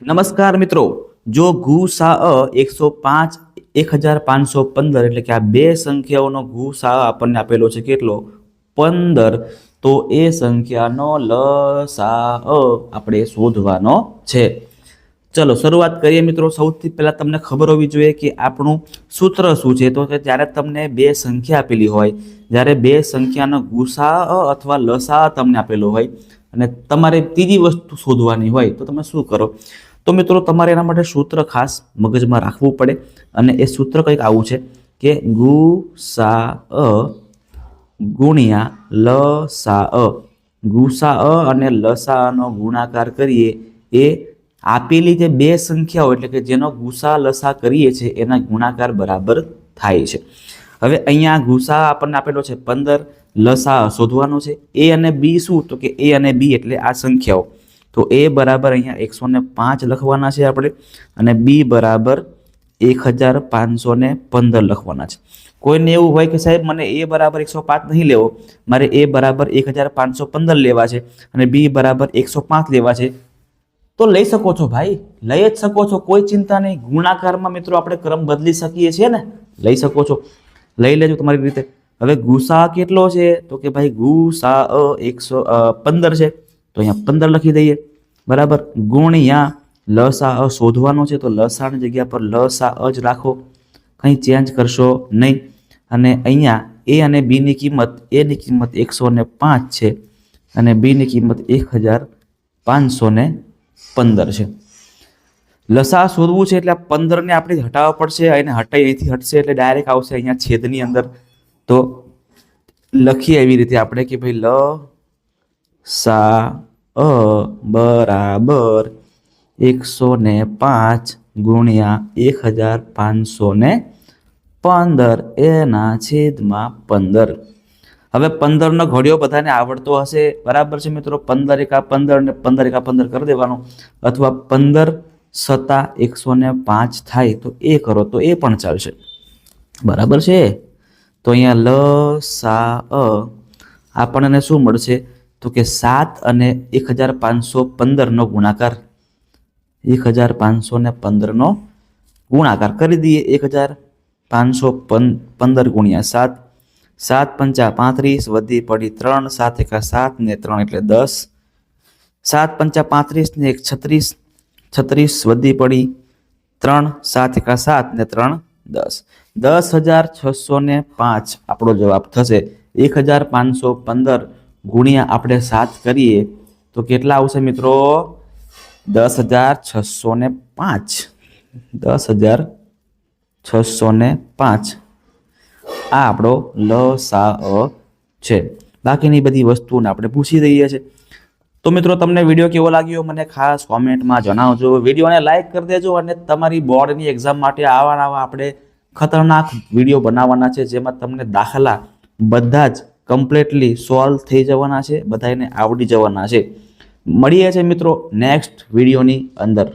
નમસ્કાર મિત્રો. જો ગુ સા અ એકસો પાંચ, એક હજાર પાંચસો પંદર એટલે કે આ બે સંખ્યાઓનો ગુ સા આપણને આપેલો છે કેટલો? પંદર. તો એ સંખ્યાનો લ, સા, અ આપણે શોધવાનો છે. ચલો, શરૂઆત કરીએ મિત્રો. સૌથી પહેલાં તમને ખબર હોવી જોઈએ કે આપણું સૂત્ર શું છે? તો કે જ્યારે તમને બે સંખ્યા આપેલી હોય, જ્યારે બે સંખ્યાનો ગુસા અથવા લસા તમને આપેલો હોય અને તમારે ત્રીજી વસ્તુ શોધવાની હોય તો તમે શું કરો? તો મિત્રો, તમારે એના માટે સૂત્ર ખાસ મગજમાં રાખવું પડે અને એ સૂત્ર કંઈક આવું છે કે ગુ, સા, અ ગુણ્યા લ, સા, અ. ગુસા અ અને લસાઅનો ગુણાકાર કરીએ એ આપેલી જે બે સંખ્યાઓ એટલે કે જેનો ગુસા લસા કરીએ છીએ એના ગુણાકાર બરાબર થાય છે. હવે અહીંયા ગુસા આપણને આપેલો છે પંદર લસા શોધવાનો છે. એ અને બી શું? તો કે એ અને બી એટલે આ સંખ્યાઓ. તો એ બરાબર અહીંયા એકસો ને પાંચ લખવાના છે આપણે અને બી બરાબર એક હજાર પાંચસો ને પંદર લખવાના છે. કોઈને એવું હોય કે સાહેબ, મને એ બરાબર એકસો પાંચ નહીં લેવો. મારે એ બરાબર એક હજાર પાંચસો પંદર લેવા છે અને બી બરાબર એકસો પાંચ લેવા છે. તો લઈ શકો છો ભાઈ. લઈ જ શકો છો. કોઈ ચિંતા નહીં. ગુણાકારમાં મિત્રો આપણે ક્રમ બદલી શકીએ છીએ ને. લઈ શકો છો. લઈ લેજો તમારી રીતે. હવે ગુસા કેટલો છે? તો કે ભાઈ ગુસા અ એકસો પંદર છે. તો અહીંયા પંદર લખી દઈએ. બરાબર? ગુણ્યા લસા અ શોધવાનો છે. તો લસાની જગ્યા પર લસા અ જ રાખો. કંઈ ચેન્જ કરશો નહીં. અને અહીંયા એ અને બીની કિંમત એની કિંમત એકસો ને પાંચ છે. અને બીની કિંમત એક હજાર પાંચસો ને પંદર છે. લસા શોધવું છે એટલે પંદરને આપણે હટાવવા પડશે. અને હટાઈ અહીંથી હટશે એટલે ડાયરેક્ટ આવશે અહીંયા છેદની અંદર. તો લખીએ એવી રીતે આપણે કે ભાઈ લ, સા, અ, બરાબર એકસો ને પાંચ ગુણ્યા એક હજાર પાંચસો ને પંદર. એના છેદમાં પંદર. હવે પંદરનો ઘડિયો બધાને આવડતો હશે. બરાબર છે મિત્રો? પંદર એકા પંદર ને પંદર એકા પંદર કરી દેવાનો. અથવા પંદર સત્તા એકસો ને પાંચ થાય તો એ કરો તો એ પણ ચાલશે. બરાબર છે? તો અહીંયા લ, સા, અ આપણને શું મળશે? તો કે સાત અને એક હજાર પાંચસો પંદરનો ગુણાકાર. એક હજાર પાંચસો ને પંદરનો ગુણાકાર કરી દઈએ. એક હજાર પાંચસો પંદર ગુણ્યા સાત. સાત પંચા પાંત્રીસ વધી પડી ત્રણ. સાત એકા સાત ને ત્રણ એટલે દસ. સાત પંચા પાંત્રીસ ને એક છત્રીસ. છત્રીસ વધી પડી ત્રણ. સાત એકા સાત ને ત્રણ દસ. દસ હજાર છસો ને પાંચ આપણો જવાબ થશે. એક હજાર પાંચસો પંદર ગુણ્યા આપણે સાત કરીએ તો કેટલા આવશે મિત્રો? દસ હજાર છસો ને પાંચ. દસ હજાર છસો ને પાંચ. આ આપણો લ, સા, અ છે. બાકીની બધી વસ્તુઓને આપણે પૂછી દઈએ છીએ. તો મિત્રો, તમને વીડિયો કેવો લાગ્યો? મને ખાસ કોમેન્ટમાં જણાવજો. વિડીયોને લાઇક કરી દેજો અને તમારી બોર્ડની એક્ઝામ માટે આવા આવા આપણે ખતરનાક વીડિયો બનાવવાના છે, જેમાં તમને દાખલા બધા જ કમ્પ્લીટલી સોલ્વ થઈ જવાના છે બધાને આવડી જવાના છે. મળીએ છે મિત્રો નેક્સ્ટ વિડીયોની અંદર.